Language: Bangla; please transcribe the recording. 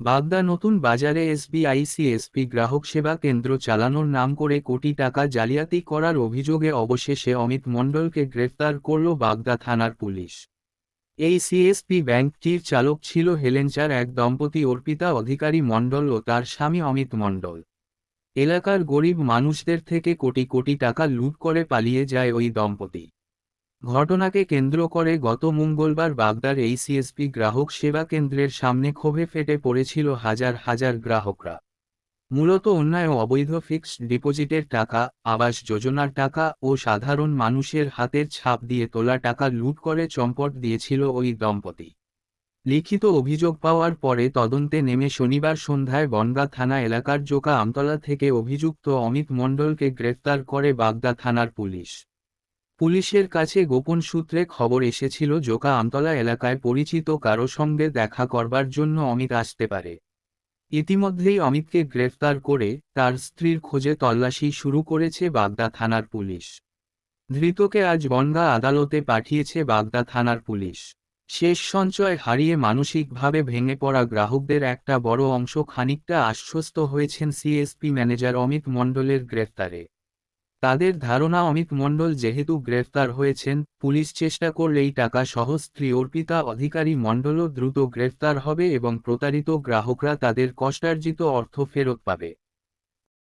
বাগদা নতুন বাজারে এসবিআইসিএসপি গ্রাহক সেবা কেন্দ্র চালানোর নাম করে কোটি টাকা জালিয়াতি করার অভিযোগে অবশেষে অমিত মণ্ডলকে গ্রেফতার করল বাগদা থানার পুলিশ। এই সিএসপি ব্যাংকটির চালক ছিল হেলেঞ্চার এক দম্পতি অর্পিতা অধিকারী মণ্ডল ও তার স্বামী অমিত মণ্ডল। এলাকার গরিব মানুষদের থেকে কোটি কোটি টাকা লুট করে পালিয়ে যায় ওই দম্পতি। ঘটনাকে কেন্দ্র করে গত মঙ্গলবার বাগদার এই সিএসপি গ্রাহক সেবা কেন্দ্রের সামনে ক্ষোভে ফেটে পড়েছিল হাজার হাজার গ্রাহকরা। মূলত অন্যায় অবৈধ ফিক্সড ডিপোজিটের টাকা, আবাস যোজনার টাকা ও সাধারণ মানুষের হাতের ছাপ দিয়ে তোলা টাকা লুট করে চম্পট দিয়েছিল ওই দম্পতি। লিখিত অভিযোগ পাওয়ার পরে তদন্তে নেমে শনিবার সন্ধ্যায় বনগা থানা এলাকার জোকা আমতলা থেকে অভিযুক্ত অমিত মণ্ডলকে গ্রেফতার করে বাগদা থানার পুলিশ। পুলিশের কাছে গোপন সূত্রে খবর এসেছিল, জোকা আমতলা এলাকায় পরিচিত কারও সঙ্গে দেখা করবার জন্য অমিত আসতে পারে। ইতিমধ্যেই অমিতকে গ্রেফতার করে তার স্ত্রীর খোঁজে তল্লাশি শুরু করেছে বাগদা থানার পুলিশ। ধৃতকে আজ বনগা আদালতে পাঠিয়েছে বাগদা থানার পুলিশ। শেষ সঞ্চয় হারিয়ে মানসিকভাবে ভেঙে পড়া গ্রাহকদের একটা বড় অংশ খানিকটা আশ্বস্ত হয়েছেন সিএসপি ম্যানেজার অমিত মণ্ডলের গ্রেফতারে। তাদের ধারণা অমিত মণ্ডল যেহেতু গ্রেফতার হয়েছেন, পুলিশ চেষ্টা করলেই টাকা সহ স্ত্রী অর্পিতা অধিকারী মণ্ডলও দ্রুত গ্রেফতার হবে এবং প্রতারিত গ্রাহকরা তাদের কষ্টার্জিত অর্থ ফেরত পাবে।